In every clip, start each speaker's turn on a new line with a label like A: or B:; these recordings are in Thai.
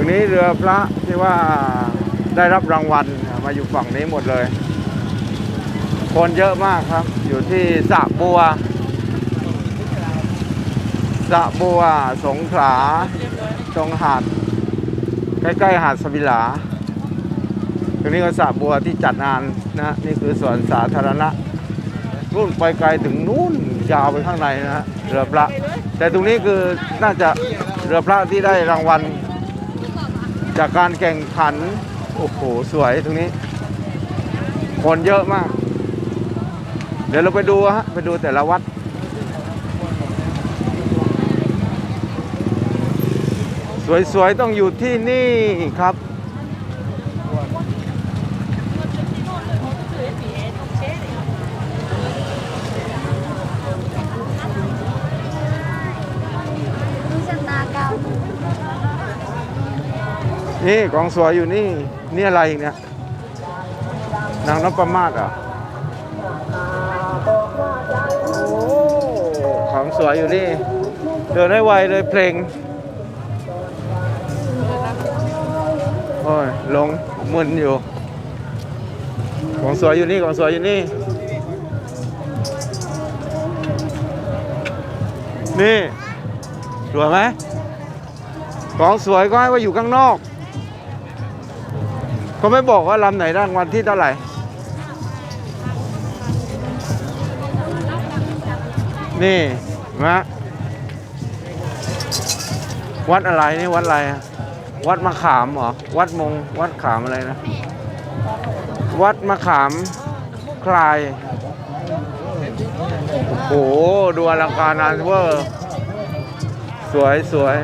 A: ตรงนี้เรือพระที่ว่าได้รับรางวัลมาอยู่ฝั่งนี้หมดเลย คนเยอะมากครับ อยู่ที่สระบัวสระบัวสงขลาตรงหาดใกล้ๆหาดสมิลา ตรงนี้ก็สระบัวที่จัดงานนะนี่คือสวนสาธารณะรุ่นไปไกลถึงนู่นยาวไปข้างในนะฮะเรือพระ แต่ตรงนี้คือน่าจะเรือพระที่ได้รางวัล จากการแข่งขัน โอ้โห สวยตรงนี้ คนเยอะมาก เดี๋ยวเราไปดูฮะ ไปดูแต่ละวัด สวยๆ ต้องอยู่ที่นี่ครับ
B: ดูชะตากรรม
A: นี่ของสวยอยู่นี่ นี่อะไรเนี่ย นางนพมาศอะของสวยอยู่นี่ เดินให้ไวเลยเพลงโอ้ยลงมึนอยู่ ของสวยอยู่นี่ของสวยอยู่นี่นี่ สวยไหมของสวยก็ให้ว่าอยู่ข้างนอก เขาไม่บอกว่าลำไหนรางวัลที่เท่าไหร่นี่นไหมวัดอะไรนี่วัดอะไร วัดมะขามเหรอ วัดมง วัดขามอะไรนะ วัดมะขามคลาย โอ้โห ดูอลังการงานเวอร์ สวยสวย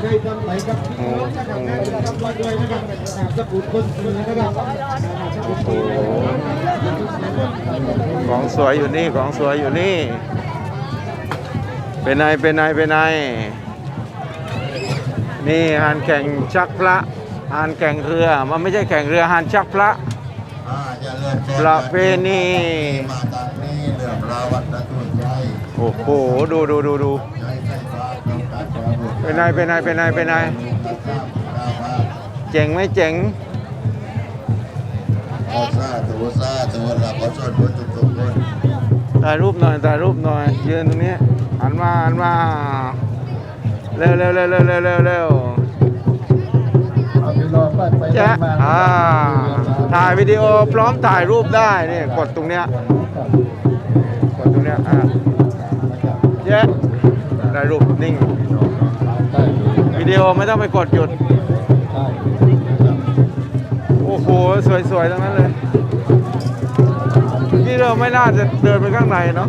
C: เคยทำไหนครับพี่น้องนะครับนะทำด้วยนะครับสกุลคนคนนะครับ
A: ของสวยอยู่นี่ของสวยอยู่นี่ เป็นไงเป็นไงเป็นไงนี่หานแข่งชักพระหานแข่งเรือ มันไม่ใช่แข่งเรือหานชักพระ
D: อ่าเจะเริ่ม
A: ประเพณี
D: มาทางนี้เรื่องราววัดตะตุนใหญ่
A: โอ้โหดูดูดูดู เป็นไงเป็นไงเป็นไงเป็นไง
D: ข้ามข้ามภาพ
A: เจ๋งไหมเจ๋ง
D: ขอซาตัวซาตัวเราขอชนบุญทุกๆคน
A: ถ่ายรูปหน่อยถ่ายรูปหน่อยยืนตรงนี้หันมาหันมาเร็วเร็วเร็วเร็วเร็วเร็วเร็ว
C: เอาไปรอไปไป
A: แจ๊ะอ่าถ่ายวิดีโอพร้อมถ่ายรูปได้นี่กดตรงเนี้ยกดตรงเนี้ยอ่าแจ๊ะ ได้รูปนิ่งวิดีโอไม่ต้องไปกดหยุด โอ้โห สวยๆทั้งนั้นเลยนี่เราไม่น่าจะเดินไปข้างในเนาะ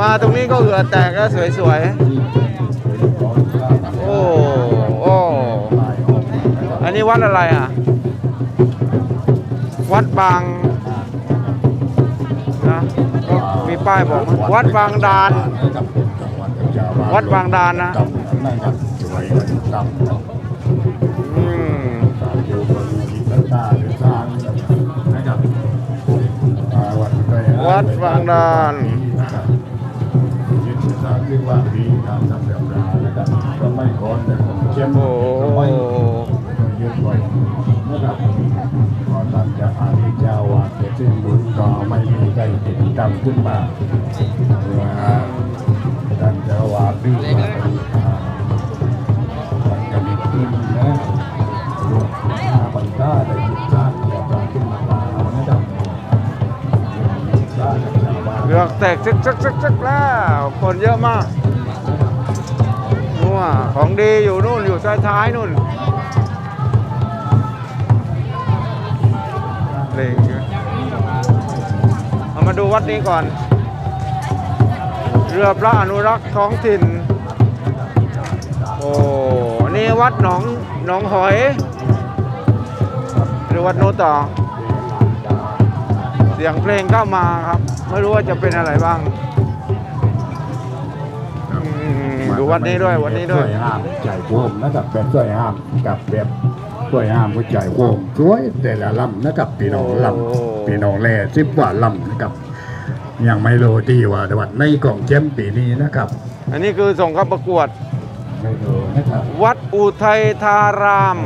A: มาตรงนี้ก็เหงื่อแตกแล้วสวยๆ โอ้โอ้อันนี้วัดอะไรอะ วัดบางนะก็มีป้ายบอกนะวัดบางดาน วัดบางดานนะ
C: นะครับสวยครับ
A: อืม
C: อยู่บนทิศตาหรือทางนะครับวัดไป
A: วัดบางดาน
C: ยึดสารเรียกว่ามีการทำแบบรานะครับก็ไม่ก่อนแต่ผมเชื่อ
A: โอ้
C: ไม่
A: โห
C: ยึดไว้นะครับขอท่านจะอานิเจ้าว่าเกิดขึ้นบุญก็ไม่มีใครติดตามขึ้นมาว่าท่าน จะว่าดื้อ
A: เลือกแตกซึกซึกซึกซึกแล้วคนเยอะมากนู่นของดีอยู่นู่นอยู่ท้ายๆนู่นเลงเยอะเอามาดูวัดนี้ก่อน เรือพระอนุรักษ์ท้องถิ่น อ้นี่วัดหนองหนองหอยหรือวัดโนนต่อ เสียงเพลงเข้ามาครับ ไม่รู้ว่าจะเป็นอะไรบ้างอืมดูวัดนี้ด้วยวัดนี้ด้วย
C: สวยงามใจโวมนะครับแบบสวยงามกับแบบสวยงามหัวใจโวมสวยแต่ละลำนะครับพี่น้องล
A: โอ้ำ
C: พี่น้องแล่สิบกว่าลำนะครับยังไม่รู้ที่ว่าวัดในกล่องเจมปีนี้นะครับ
A: อันนี้คือส่งเข้าประกวด
C: ไม่รู้นะครับ
A: วัดอุทัยธาราม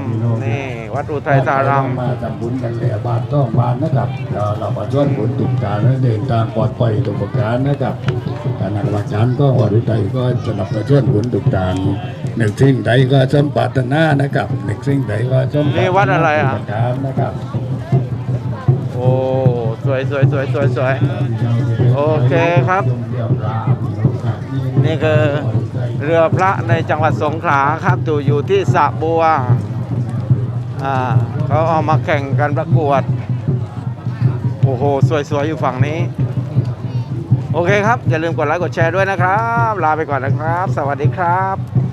A: นี่วัดอุทัยธาราม
C: มาทำบุญกันแหล่บาทต้องบานนะครับก็เราประชวนบุญตุกการและเดินทางปลอดภัยทุกประการนะครับการนักวิชาการก็วัดอุทัยก็สนับสนุนบุญตุกการหนึ่งสิ่งใดก็สมปรารถนานะครับหนึ่งสิ่งใดก็สมปรารถนา
A: นี่วัดอะไรอะ
C: ทุกประการนะครับ
A: โอ้สวยสวยสวยสวยสวยโอเคครับ นี่คือ เรือพระในจังหวัดสงขลาครับตู่อยู่ที่สะบัวอ่าเขาเอามาแข่งกันประกวด โอ้โห สวยๆ อยู่ฝั่งนี้ โอเคครับ อย่าลืมกดไลค์กดแชร์ด้วยนะครับ ลาไปก่อนนะครับ สวัสดีครับ